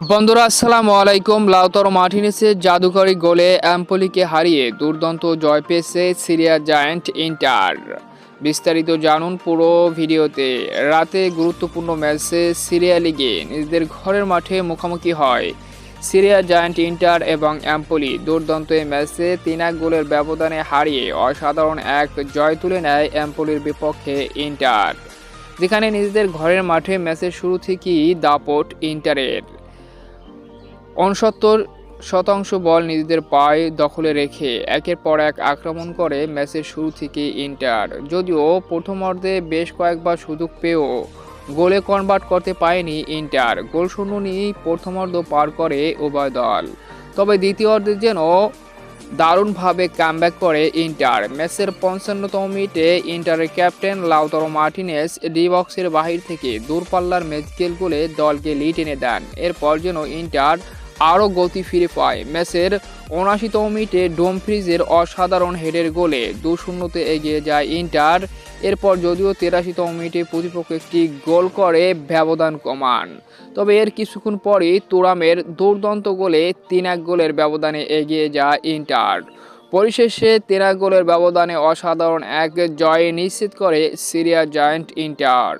বন্ধুরা, আসসালামু আলাইকুম। লাউতর মার্টিনেসের জাদুকরি গোলে অ্যাম্পলিকে হারিয়ে দুর্দান্ত জয় পেয়েছে সিরিয়া জায়ান্ট ইন্টার। বিস্তারিত জানুন পুরো ভিডিওতে। রাতে গুরুত্বপূর্ণ ম্যাচে সিরিয়া লিগে নিজেদের ঘরের মাঠে মুখোমুখি হয় সিরিয়া জায়ান্ট ইন্টার এবং অ্যাম্পলি। দুর্দান্ত এই ম্যাচে তিন এক গোলের ব্যবধানে হারিয়ে অসাধারণ এক জয় তুলে নেয় অ্যাম্পলির বিপক্ষে ইন্টার। যেখানে নিজেদের ঘরের মাঠে ম্যাচের শুরু থেকেই দাপট ইন্টারের। উনসত্তর শতাংশ বল নিজেদের পায়ে দখলে রেখে একের পর এক আক্রমণ করে ম্যাচের শুরু থেকে ইন্টার। যদিও প্রথমার্ধে বেশ কয়েকবার সুযোগ পেয়েও গোলে কনভার্ট করতে পারেনি ইন্টার। গোল শূন্য নিয়েই প্রথমার্ধ পার করে উভয় দল। তবে দ্বিতীয়ার্ধে যেন দারুণভাবে কামব্যাক করে ইন্টার। ম্যাচের পঞ্চান্নতম মিনিটে ইন্টারের ক্যাপ্টেন লাউতরো মার্টিনেস ডি বক্সের বাহির থেকে দূরপাল্লার ম্যাজিক্যাল গোলে দলকে লিড এনে দেন। এরপর যেন ইন্টার আরও গতি ফিরে পায়। ম্যাচের উনাশিতম মিনিটে ডোমফ্রিজের অসাধারণ হেডের গোলে দু শূন্যতে এগিয়ে যায় ইন্টার। এরপর যদিও তেরাশিতম মিনিটে প্রতিপক্ষ একটি গোল করে, ব্যবধান কমান। তবে এর কিছুক্ষণ পরই তোরামের দুর্দান্ত গোলে তিন এক গোলের ব্যবধানে এগিয়ে যায় ইন্টার। পরিশেষে এক গোলের ব্যবধানে অসাধারণ এক জয় নিশ্চিত করে সিরিয়া জায়ান্ট ইন্টার।